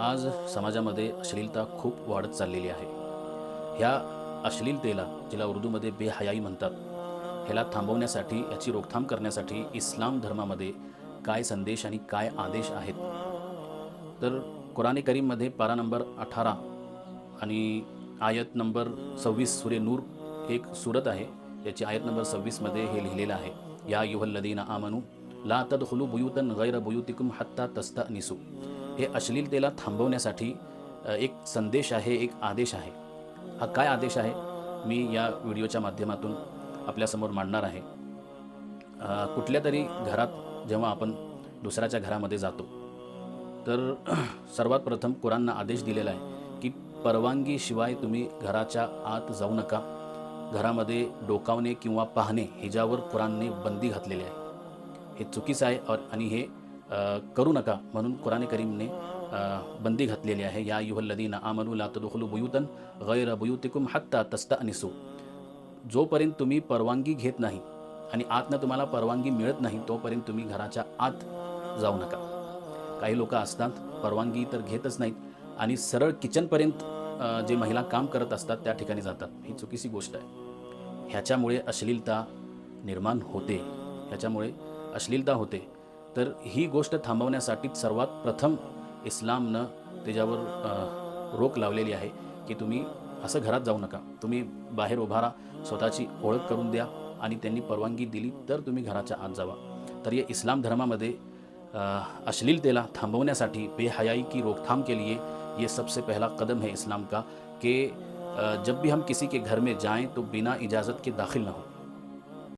आज समाजामध्ये अश्लीलता खूप वाढत चाललेली आहे. ह्या अश्लीलतेला जिला उर्दूमध्ये बेहयाई म्हणतात ह्याला थांबवण्यासाठी याची रोकथाम करण्यासाठी इस्लाम धर्मामध्ये काय संदेश आणि काय आदेश आहेत? तर कुराणी करीममध्ये पारा नंबर अठरा आणि आयत नंबर सव्वीस सुरे नूर एक सुरत आहे. याची आयत नंबर सव्वीसमध्ये हे लिहिलेलं आहे. या युहल्लदीना आमनू ला तद तदखुलू बुयुतन गैर बुयुतिकुम हत्ता तस्ता निसू हे अश्लीलतेला थांबवण्यासाठी एक संदेश आहे एक आदेश आहे. हा काय आदेश आहे? मी या व्हिडिओच्या माध्यमातून आपल्यासमोर मांडणार आहे. कुठल्या तरी घरात जेव्हा आपण दुसऱ्याच्या घरामध्ये जातो तर सर्वात प्रथम कुरांना आदेश दिलेला आहे की परवानगीशिवाय तुम्ही घराच्या आत जाऊ नका. घरामध्ये डोकावणे किंवा पाहणे ह्याच्यावर कुरानने बंदी घातलेली आहे. हे चुकीचं आहे और आणि हे करू नका म्हणून कुराण करीमने बंदी घातलेली आहे. या युहल्लदीन आमनू ला तदखुलू बुयुतन गैर बुयुतिकुम हत्ता तस्ता अनिसू जोपर्यंत तुम्ही परवानगी घेत नाही आणि आतनं तुम्हाला परवानगी मिळत नाही तोपर्यंत तुम्ही घराच्या आत जाऊ नका. काही लोक असतात परवानगी तर घेतच नाहीत आणि सरळ किचनपर्यंत जे महिला काम करत असतात त्या ठिकाणी जातात. ही चुकीची गोष्ट आहे. ह्याच्यामुळे अश्लीलता निर्माण होते. ह्याच्यामुळे अश्लीलता होते. तर ही गोष्ट थांबवण्यासाठी सर्वात प्रथम इस्लामनं त्याच्यावर रोक लावलेली आहे की तुम्ही असं घरात जाऊ नका. तुम्ही बाहेर उभा राहा स्वतःची ओळख करून द्या आणि त्यांनी परवानगी दिली तर तुम्ही घराच्या आत जावा. तर या इस्लाम धर्मामध्ये अश्लीलतेला थांबवण्यासाठी बेहयाई की रोकथाम के लिए ये सबसे पहला कदम है इस्लाम का कि जब भी हम किसी के घर में जाएं तो बिना इजाज़त के दाखिल ना हो।